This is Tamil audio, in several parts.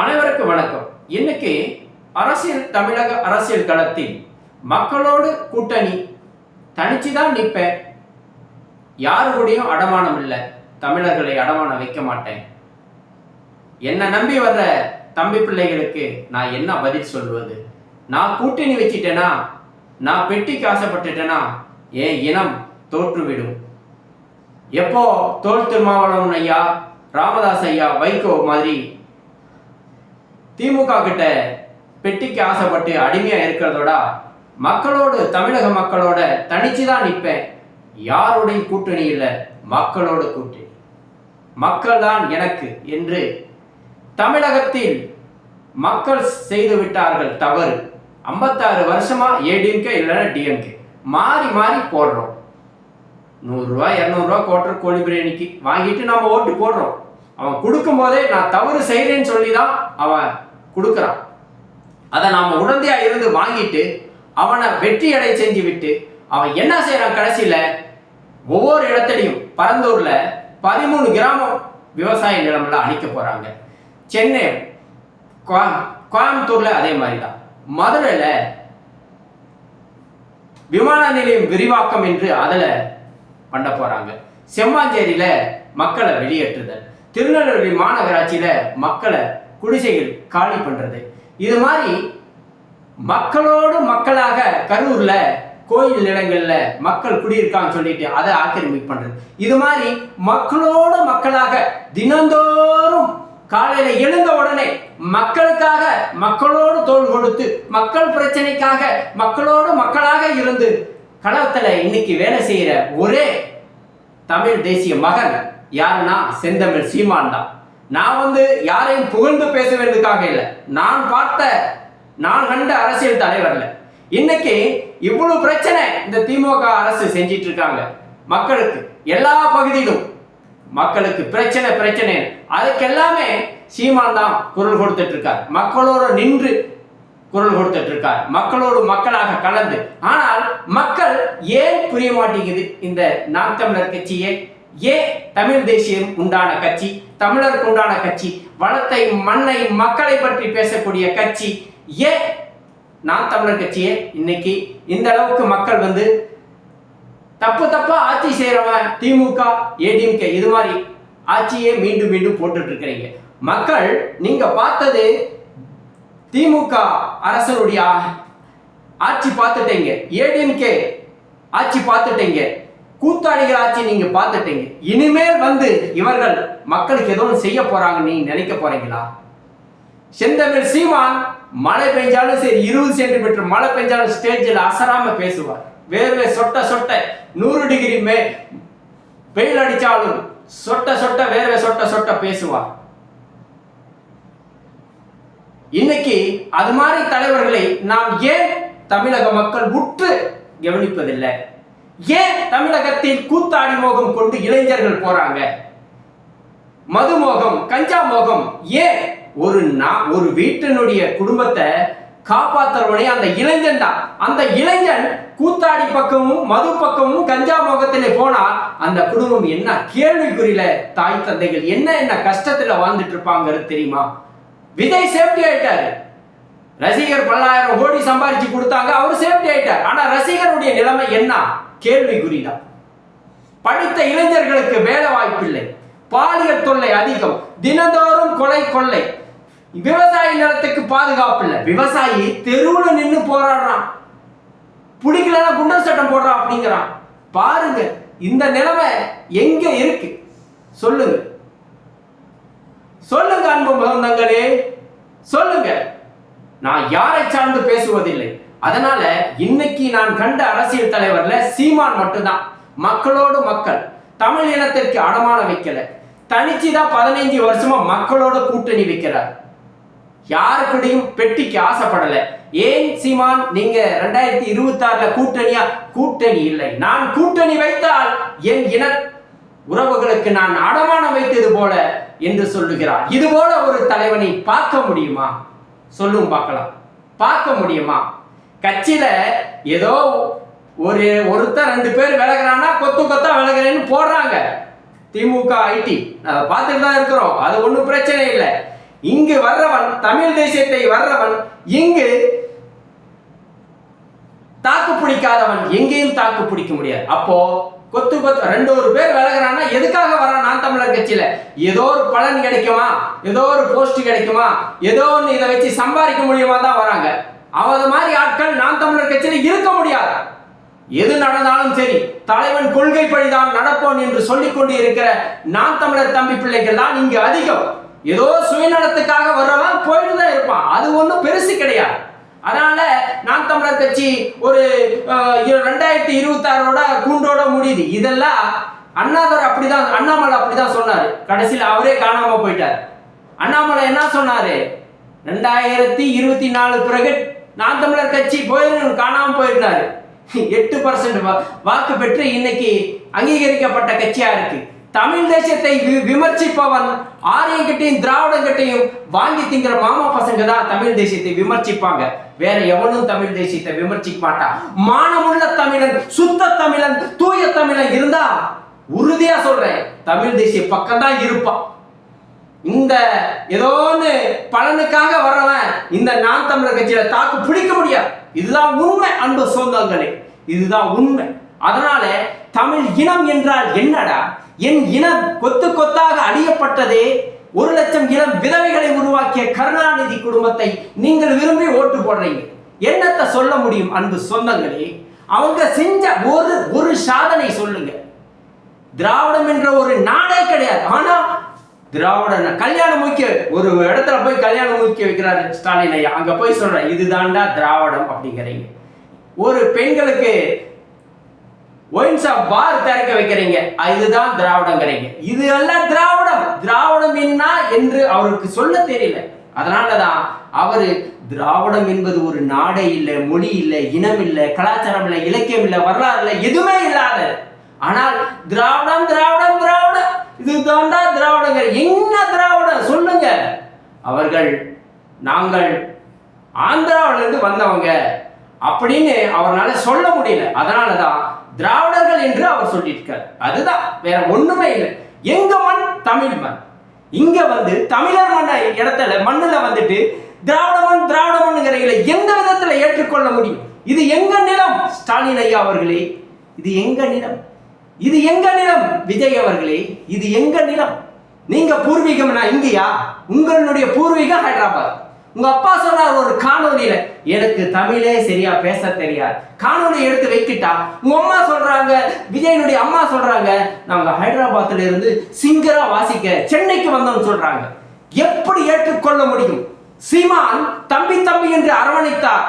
அனைவருக்கும் வணக்கம். இன்னைக்கு அரசியல் தமிழக அரசியல் களத்தில் மக்களோடு கூட்டணி தனிச்சு தான் நிற்பேன். யாருடையும் அடமானம் இல்லை. தமிழர்களை அடமானம் வைக்க மாட்டேன். என்னை நம்பி வர்ற தம்பி பிள்ளைகளுக்கு நான் என்ன பதில் சொல்வது? நான் கூட்டணி வச்சிட்டேனா? நான் பெட்டிக்கு ஆசைப்பட்டுட்டேனா? என் இனம் தோற்றுவிடும். எப்போ தோல் திருமாவளவன் ஐயா ராமதாஸ் ஐயா வைகோ மாதிரி திமுக கிட்ட பெட்டிக்கு ஆசைப்பட்டு அடிமையா இருக்கிறதோட மக்களோடு தமிழக மக்களோட தனிச்சு தான் நிற்பேன். யாரோடையும் கூட்டணி இல்லை மக்களோட கூட்டணி. மக்கள் தான் எனக்கு என்று தமிழகத்தில் மக்கள் செய்து விட்டார்கள் தவறு. ஐம்பத்தாறு வருஷமா ஏடிஎம்கே இல்லைன்னா டிஎம்கே. மாறி மாறி போடுறோம். நூறுரூவா இரநூறுவா போட்டுற கோழி பிரியாணிக்கு வாங்கிட்டு நம்ம ஓட்டு போடுறோம். அவன் கொடுக்கும் போதே நான் தவறு செய்கிறேன்னு சொல்லி தான் அவன் கொடுக்குறான். அதை நாம் உடந்தையாக இருந்து வாங்கிட்டு அவனை வெற்றி அடை செஞ்சு விட்டு அவன் என்ன செய்கிறான் கடைசியில்? ஒவ்வொரு இடத்துலையும் பரந்தூரில் பதிமூணு கிராமம் விவசாய நிலமெல்லாம் அழிக்க போகிறாங்க சென்னை கோ கோயம்புத்தூரில் அதே மாதிரி தான் மதுரையில் விமான நிலையம் விரிவாக்கம் என்று அதில் பண்ண போறாங்க. செம்மாஞ்சேரியில் மக்களை வெளியேற்றுதல். திருநெல்வேலி மாநகராட்சியில மக்களை குடிசைகள் காலி பண்ணுறது இது மாதிரி மக்களோடு மக்களாக கரூரில் கோயில் நிலங்களில் மக்கள் குடியிருக்கான்னு சொல்லிட்டு அதை ஆக்கிரமிப்பு பண்ணுறது இது மாதிரி மக்களோடு மக்களாக தினந்தோறும் காலையில எழுந்த உடனே மக்களுக்காக மக்களோடு தோள் கொடுத்து மக்கள் பிரச்சனைக்காக மக்களோடு மக்களாக இருந்து களத்துல இன்னைக்கு வேலை செய்யற ஒரே தமிழ் தேசிய மகன் யாருன்னா செந்தமிழ் சீமான் தான் நான் வந்து யாரையும் புகழ்ந்து பேச வேண்டியதுக்காக இல்லை. நான் பார்த்த நான் கண்ட அரசியல் தலைவர்ல இன்னைக்கு இவ்வளவு பிரச்சனை இந்த திமுக அரசு செஞ்சிட்டு இருக்காங்க மக்களுக்கு எல்லா பகுதியிலும் மக்களுக்கு பிரச்சனை பிரச்சனை. அதுக்கு எல்லாமே சீமான் தான் குரல் கொடுத்துட்டு இருக்கார் மக்களோட நின்று குரல் கொடுத்துட்டு இருக்கார் மக்களோடு மக்களாக கலந்து. ஆனால் மக்கள் ஏன் புரிய மாட்டேங்குது இந்த நாம் தமிழர் கட்சியை? ஏன் தமிழ் தேசியம் உண்டான கட்சி தமிழருக்கு உண்டான கட்சி வளத்தை மண்ணை மக்களை பற்றி பேசக்கூடிய கட்சி. ஏன் நாம் தமிழர் கட்சியே இன்னைக்கு இந்த அளவுக்கு மக்கள் வந்து தப்பு தப்பா ஆட்சி செய்யறவன் திமுக ஏடிஎம்கே இது மாதிரி ஆட்சியே மீண்டும் மீண்டும் போட்டுட்டு இருக்கிறீங்க மக்கள் நீங்க பார்த்தது திமுக அரசனுடைய ஆட்சி பார்த்துட்டீங்க ஏடிஎம்கே ஆட்சி பார்த்துட்டீங்க. கூத்தாடிகள் ஆட்சி நீங்க பார்த்துட்டீங்க. இனிமேல் வந்து இவர்கள் மக்களுக்கு ஏதோ ஒன்று செய்ய போறாங்க நீங்க நினைக்க போறீங்களா? செந்தமிழ் சீமான் மழை பெஞ்சாலும் சரி இருபது சென்டிமீட்டர் மழை பெஞ்சாலும் ஸ்டேஜில் அசராம பேசுவார். வேர்வை சொட்ட சொட்ட நூறு டிகிரி மே வெயில் அடிச்சாலும் சொட்ட சொட்ட வேர்வை சொட்ட சொட்ட பேசுவார். இன்னைக்கு அது மாதிரி தலைவர்களை நாம் ஏன் தமிழக மக்கள் உற்று கவனிப்பதில்லை? ஏன் தமிழகத்தில் கூத்தாடி மோகம் கொண்டு இளைஞர்கள் போறாங்க? மதுமோகம் கஞ்சா மோகம் ஏன்? ஒரு நான் ஒரு வீட்டினுடைய குடும்பத்தை காப்பாத்துறவனே அந்த இளைஞன் தான். அந்த இளைஞன் கூத்தாடி பக்கமும் மது பக்கமும் கஞ்சா மோகத்திலே போனா அந்த குடும்பம் என்ன கேள்விக்குறியில தாய் தந்தைகள் என்ன என்ன கஷ்டத்துல வாழ்ந்துட்டு இருப்பாங்கிறது தெரியுமா? விஜய் சேஃப்டி ஆயிட்டாரு. ரசிகர் பல்லாயிரம் கோடி சம்பாரிச்சு கொடுத்தாங்க அவர் சேஃப்டி ஆயிட்டார். ஆனா ரசிகருடைய நிலைமை என்ன? கேள்விக்குறிதான் படித்த இளைஞர்களுக்கு வேலை வாய்ப்பில்லை. பாலியல் தொல்லை அதிகம். தினந்தோறும் கொலை கொள்ளை. விவசாய நிலத்துக்கு பாதுகாப்பு இல்லை. விவசாயி தெருவுல நின்று போராடுறான். பிடிக்கலன்னா குண்டர் சட்டம் போடுறான் அப்படிங்கிறான். பாருங்க இந்த நிலைமை எங்க இருக்கு? சொல்லுங்க. சொல்லுங்க அன்பு சொந்தங்களே சொல்லுங்க. நான் யாரை சார்ந்து பேசுவதில்லை. அதனால இன்னைக்கு நான் கண்ட அரசியல் தலைவர்ல சீமான் மட்டும்தான். மக்களோடு மக்கள். தமிழ் இனத்திற்கு அடமானம் வைக்கல. தனிச்சுதான் பதினைஞ்சு வருஷமா மக்களோட கூட்டணி வைக்கிறார். யாருக்கிட்டையும் பெட்டிக்கு ஆசைப்படல. ஏன் சீமான் நீங்க ரெண்டாயிரத்தி இருபத்தி ஆறுல கூட்டணியா? கூட்டணி இல்லை. நான் கூட்டணி வைத்தால் என் இன உறவுகளுக்கு நான் அடமானம் வைத்தது போல என்று சொல்லுகிறார். இது போல ஒரு தலைவனை பார்க்க முடியுமா? சொல்லும் பார்க்கலாம். பார்க்க முடியுமா? கட்சியில ஏதோ ஒரு ஒருத்தர் ரெண்டு பேர் விலகிறான்னா கொத்து கொத்தா விலகிறேன்னு போடுறாங்க. திமுக ஐடி. அதை பார்த்துட்டு தான் இருக்கிறோம். அது ஒன்றும் பிரச்சனை இல்லை. இங்கு வர்றவன் தமிழ் தேசியத்தை வர்றவன் இங்கு தாக்கு பிடிக்காதவன் எங்கேயும் தாக்கு பிடிக்க முடியாது. அப்போ கொத்து கொத்து ரெண்டு ஒரு பேர் விலகிறான்னா எதுக்காக வரான் நான் தமிழர் கட்சியில? ஏதோ ஒரு பலன் கிடைக்குமா? ஏதோ ஒரு போஸ்ட் கிடைக்குமா? ஏதோ ஒன்று இதை வச்சு சம்பாதிக்க முடியுமா தான் வராங்க. அவத மாதிரி ஆட்கள் நான் தமிழர் கட்சியில இருக்க முடியாது. எது நடந்தாலும் சரி தலைவன் கொள்கை படிதான் நடப்போன் என்று சொல்லிக் கொண்டு இருக்கிற நான் தமிழர் தம்பி பிள்ளைகள் தான் இங்கு அதிகம். ஏதோ சுயநலத்துக்காக வர்றவன் போயிட்டு தான் இருப்பான். அது ஒன்றும் பெருசு கிடையாது. அதனால நான் தமிழர் கட்சி ஒரு ரெண்டாயிரத்தி இருபத்தி ஆறோட கூண்டோட முடியுது. இதெல்லாம் அண்ணாதுரை அப்படிதான் அண்ணாமலை அப்படிதான் சொன்னாரு. கடைசியில் அவரே காணாம போயிட்டார். அண்ணாமலை என்ன சொன்னாரு? ரெண்டாயிரத்தி இருபத்தி நாலு பிறகு நாம் தமிழர் கட்சி போயிரு காணாம போயிருந்தாரு. எட்டு பர்சன்ட் வாக்கு பெற்று இன்னைக்கு அங்கீகரிக்கப்பட்ட கட்சியா இருக்கு. தமிழ் தேசியத்தை வி- விமர்சிப்பவன் ஆரியங்கிட்டையும் திராவிடங்கிட்டையும் வாங்கி திங்கிற மாமா பசங்க தான் தமிழ் தேசியத்தை விமர்சிப்பாங்க. வேற எவனும் தமிழ் தேசியத்தை விமர்சிக்க மாட்டான் மானமுள்ள தமிழன் சுத்த தமிழன் தூய தமிழன் இருந்தா உறுதியா சொல்றேன் தமிழ் தேசிய பக்கம் தான் இருப்பான் இந்த ஏதோ ஒன்று பலனுக்காக வர்றவன் இந்த நான் தமிழர் கட்சியில தாக்கு பிடிக்க முடியாது. இதுதான் உண்மை அன்பு சொந்தங்களே. இதுதான் உண்மை. அதனால தமிழ் இனம் என்றால் என்னடா? என் இனம் கொத்து கொத்தாக அழியப்பட்டதே. ஒரு லட்சம் இளம் விதவைகளை உருவாக்கிய கருணாநிதி குடும்பத்தை நீங்கள் விரும்பி ஓட்டு போடுறீங்க. என்னத்தை சொல்ல முடியும் அன்பு சொந்தங்களே? அவங்க செஞ்ச ஒரு ஒரு சாதனை சொல்லுங்க. திராவிடம் என்ற ஒரு நாடே கிடையாது. ஆனா திராவிட கல்யாணம் முக்கிய ஒரு இடத்துல போய் கல்யாணம் முக்கிய வைக்கிறாரு ஸ்டாலின் ஐயா. அங்க போய் சொல்ற இதுதான்டா திராவிடம் அப்படிங்கிறீங்க. ஒரு பெண்களுக்கு ஒயின் ஷாப் பார் திறக்க வைக்கிறீங்க. இதுதான் திராவிடங்கிறீங்க இது எல்லாம் திராவிடம். திராவிடம் என்ன என்று அவருக்கு சொல்ல தெரியல. அதனாலதான் அவரு திராவிடம் என்பது ஒரு நாடே இல்லை மொழி இல்லை இனம் இல்லை கலாச்சாரம் இல்லை இலக்கியம் இல்லை வரலாறு இல்லை எதுவுமே இல்லாத. ஆனால் திராவிடம் திராவிடம் திராவிடம். இது தாண்டா திராவிடங்க. என்ன திராவிடம்? சொல்லுங்க. அவர்கள் நாங்கள் ஆந்திராவிலிருந்து வந்தவங்க. அப்படின்னு அவர்னால சொல்ல முடியல. அதனால தான் திராவிடர்கள் என்று அவர் சொல்லியிருக்கார். அதுதான் வேற ஒண்ணுமே இல்லை. எங்க மண்? தமிழ் மண். இங்க வந்து தமிழர் மண்ண இடத்துல மண்ணுல வந்துட்டு திராவிட மண் திராவிட மண்ணுங்கிறீங்கள எந்த விதத்துல ஏற்றுக்கொள்ள முடியும்? இது எங்க நிலம்? ஸ்டாலின் ஐயா அவர்களே இது எங்க நிலம்? இது எங்க நிலம்? விஜய் அவர்களே இது எங்க நிலம்? நீங்க பூர்வீகம்னா இந்தியா உங்களுடைய பூர்வீகம் ஹைதராபாத். உங்க அப்பா சொல்றாரு ஒரு காணொலியில எனக்கு தமிழே சரியா பேச தெரியாது. காணொலி எடுத்து வைக்கிட்டா உங்க அம்மா சொல்றாங்க விஜயனுடைய அம்மா சொல்றாங்க நாங்க ஹைதராபாத்ல இருந்து சிங்கரா வாசிக்க சென்னைக்கு வந்தோம்னு சொல்றாங்க. எப்படி ஏற்றுக்கொள்ள முடியும்? சீமான் தம்பி தம்பி என்று அரவணைத்தார்.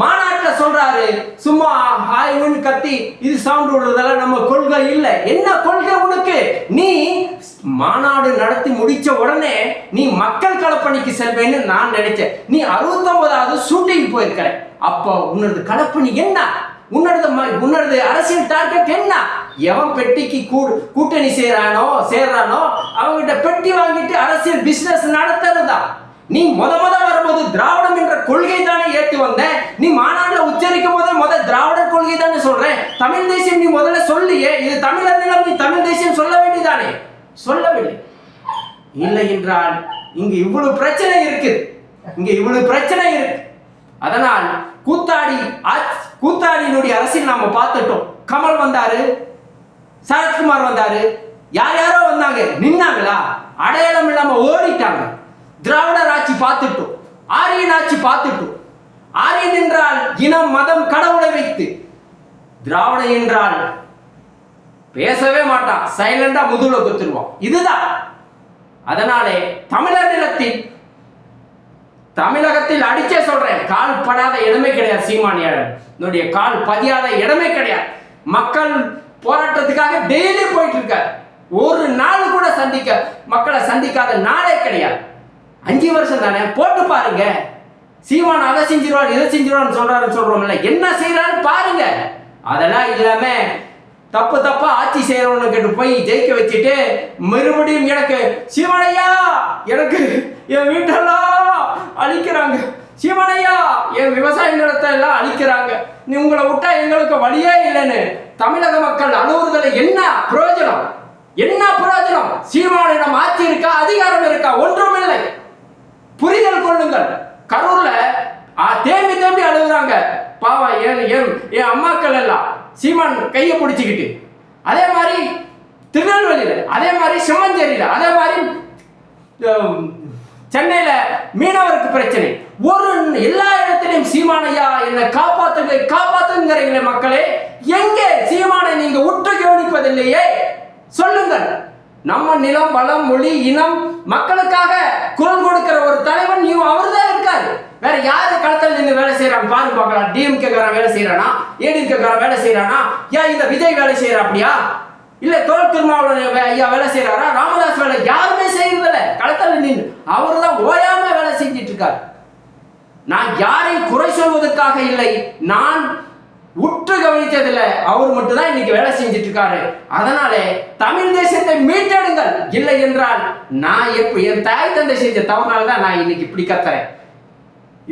மாநாட்டில் சொல்றாரு சும்மா ஹாய்னு கத்தி இது சவுண்ட் விடுறதெல்லாம் நம்ம கொள்கை இல்லை. என்ன கொள்கை மாநாடு நடத்தி முடிச்ச உடனே நீ மக்கள் களப்பணிக்கு செல்வேன்னு நான் நினைச்சேன். நீ அறுபத்தொன்பதாவது ஷூட்டிங் போயிருக்கிற. அப்போ உன்னது களப்பணி என்ன? உன்னோட உன்னோட அரசியல் டார்கெட் என்ன? எவன் பெட்டிக்கு கூ- கூட்டணி செய்யறானோ சேர்றானோ அவங்ககிட்ட பெட்டி வாங்கிட்டு அரசியல் பிசினஸ் நடத்துறதா? நீ முத முத வரும்போது திராவிடம் என்ற கொள்கை தானே ஏற்றி வந்த. நீ மாநாட்டில் உச்சரிக்கும் போதே முத திராவிடர் கொள்கை தானே சொல்றேன். தமிழ் தேசியம் நீ முதல்ல சொல்லியே. இது தமிழர் நீ தமிழ் தேசியம் சொல்ல வேண்டியதானே? சொல்லவில்லை. இல்லை என்றால் இங்கு இவ்வளவு பிரச்சனை இருக்கு. இங்க இவ்வளவு பிரச்சனை இருக்கு. அதனால் கூத்தாடி கூத்தாடியினுடைய அரசியல் நாம பார்த்துட்டோம். கமல் வந்தாரு சரத்குமார் வந்தாரு யார் யாரோ வந்தாங்க? நின்னாங்களா? அடையாளம் இல்லாம ஓடிட்டாங்க. திராவிடர் ஆட்சி பார்த்துட்டோம். ஆரியன் ஆட்சி பார்த்துட்டோம். ஆரியன் என்றால் இனம் மதம் கடவுளை வைத்து. திராவிட என்றால் பேசவே மாட்டான் சைலண்டா முதுகுல குத்துருவான் இதுதான். அதனாலே தமிழர் நிலத்தில் தமிழகத்தில் அடிச்சே சொல்றேன். கால் படாத இடமே கிடையாது சீமானியாளன் என்னுடைய கால் பதியாத இடமே கிடையாது. மக்கள் போராட்டத்துக்காக டெய்லி போயிட்டு இருக்காரு. ஒரு நாள் கூட சந்திக்க மக்களை சந்திக்காத நாளே கிடையாது. அஞ்சு வருஷம் தானே? போட்டு பாருங்க. சீமான் அதை செஞ்சிருவான் இதை செஞ்சிருவான்னு சொல்றாருன்னு சொல்றோம்ல. என்ன செய்யறான்னு பாருங்க. அதெல்லாம் இல்லாம தப்பு தப்பா ஆட்சி செய்யறவனு கேட்டு போய் ஜெயிக்க வச்சுட்டு மறுபடியும் எனக்கு சிவனையா எனக்கு என் வீட்டெல்லாம் அழிக்கிறாங்க. சிவனையா என் விவசாய நிலத்தை எல்லாம் அழிக்கிறாங்க. நீ உங்களை விட்டா எங்களுக்கு வழியே இல்லைன்னு தமிழக மக்கள் அழுவுறதுல என்ன பிரயோஜனம்? என்ன பிரயோஜனம்? சீமானிடம் ஆட்சி இருக்கா அதிகாரம் இருக்கா? ஒன்றும் இல்லை புரிதல் கொள்ளுங்கள். கரூர்ல தேம்பி தேம்பி அழுகுறாங்க. பாவம் ஏன் ஏன் என் அம்மாக்கள் எல்லாம். சீமான் கையை பிடிச்சிக்கிட்டு. அதே மாதிரி திருநெல்வேலியில் அதே மாதிரி சிம்மஞ்சேரியில் அதே மாதிரி சென்னையில் மீனவருக்கு பிரச்சனை. ஒரு எல்லா இடத்திலையும் சீமானையா என்னை காப்பாத்துங்க காப்பாத்துங்கிறீங்களே மக்களே. எங்கே சீமானை நீங்க உற்று கவனிப்பதில்லையே? சொல்லுங்கள். நம்ம நிலம் வளம் மொழி இனம் மக்களுக்காக குரல் கொடுக்கிற ஒரு தலைவன் நீ அவர்தான் இருக்காரு வேற யாரு களத்தில் நின்று வேலை செய்யறான் பாரு டிஎம்கே காரன் வேலை செய்யறானா ஏடிஎம்கே காரன் வேலை செய்யறானா ஏன் இந்த விஜய் வேலை செய்யறா அப்படியா? இல்ல தோல் திருமாவளவன் ஐயா வேலை செய்யறாரா ராமதாஸ் வேலை யாருமே செய்யறதில்ல களத்தில் நின்று அவர் தான் ஓயாம வேலை செஞ்சிட்டு இருக்காரு நான் யாரையும் குறை சொல்வதற்காக இல்லை. நான் உற்று கவனித்ததில்ல. அவர் மட்டும் தான் இன்னைக்கு வேலை செஞ்சுட்டு இருக்காரு அதனாலே தமிழ் தேசத்தை மீட்டெடுங்கள். இல்லை என்றால் நான் எப்ப என் தாய் தந்தை செஞ்ச தவறுனால தான் நான் இன்னைக்கு இப்படி கத்துறேன்.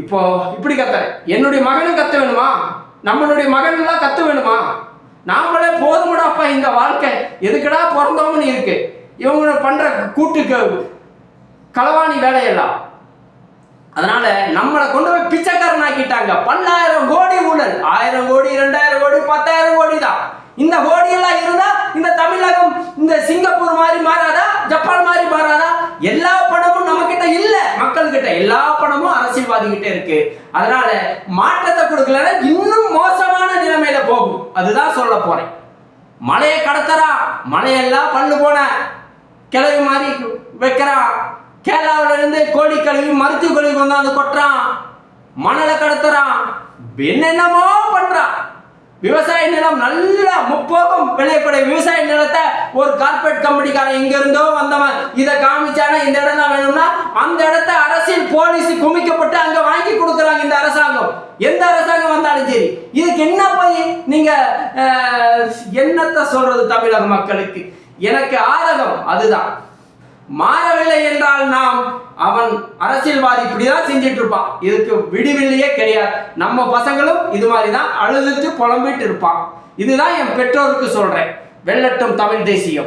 இப்போ இப்படி கத்துறேன். என்னுடைய மகனும் கத்த வேணுமா? நம்மளுடைய மகன்லாம் கத்த வேணுமா? நாமளே போதுமடாப்பா இந்த வாழ்க்கை. எதுக்குடா பிறந்தோம்னு இருக்கு. இவங்க பண்ற கூட்டுக்கு களவாணி வேலையெல்லாம். அதனால நம்மளை கொண்டு போய் பிச்சைக்காரன் ஆக்கிட்டாங்க பல்லாயிரம் கோடி ஊழல். ஆயிரம் கோடி ரெண்டாயிரம் கோடி பத்தாயிரம் கோடி தான். இந்த கோடியெல்லாம் இருந்தா இந்த தமிழகம் இந்த சிங்கப்பூர் மாதிரி மாறாதா ஜப்பான் மாதிரி மாறாதா? எல்லா பணமும் நம்ம கிட்ட இல்ல. மக்கள் கிட்ட எல்லா பணமும் அரசியல்வாதி கிட்ட இருக்கு. அதனால மாற்றத்தை கொடுக்கலன்னா இன்னும் மோசமான நிலைமையில போகும். அதுதான் சொல்ல போறேன். மலையை கடத்துறா மலையெல்லாம் பண்ணு போன கிழவி மாதிரி வைக்கிறான் கேரளாவில இருந்து கோழி கழுவி மருத்துவ கழுவி கொண்டாந்து கொட்டுறான். மணலை கடத்துறான். என்னென்னமோ பண்றான். விவசாய நிலம் நல்லா முப்போகம் விளையக்கூடிய விவசாய நிலத்தை ஒரு கார்பரேட் கம்பெனிக்காரன் இங்க இருந்தோ வந்தவன். இதை காமிச்சானா இந்த இடம் தான் வேணும்னா அந்த இடத்த அரசியல் போலீஸ் குமிக்கப்பட்டு அங்க வாங்கி கொடுக்குறாங்க இந்த அரசாங்கம். எந்த அரசாங்கம் வந்தாலும் சரி. இதுக்கு என்ன போய் நீங்க என்னத்தை சொல்றது தமிழக மக்களுக்கு? எனக்கு ஆதகம் அதுதான். மாறவில்லை என்றால் நாம் அவன் அரசியல்வாதி இப்படிதான் செஞ்சிட்டு இருப்பான் இதுக்கு விடுவில்லையே கிடையாது. நம்ம பசங்களும் இது மாதிரி தான் அழுதுட்டு புலம்பிட்டு இருப்பான். இதுதான் என் பெற்றோருக்கு சொல்றேன். வெள்ளட்டும் தமிழ் தேசியம்.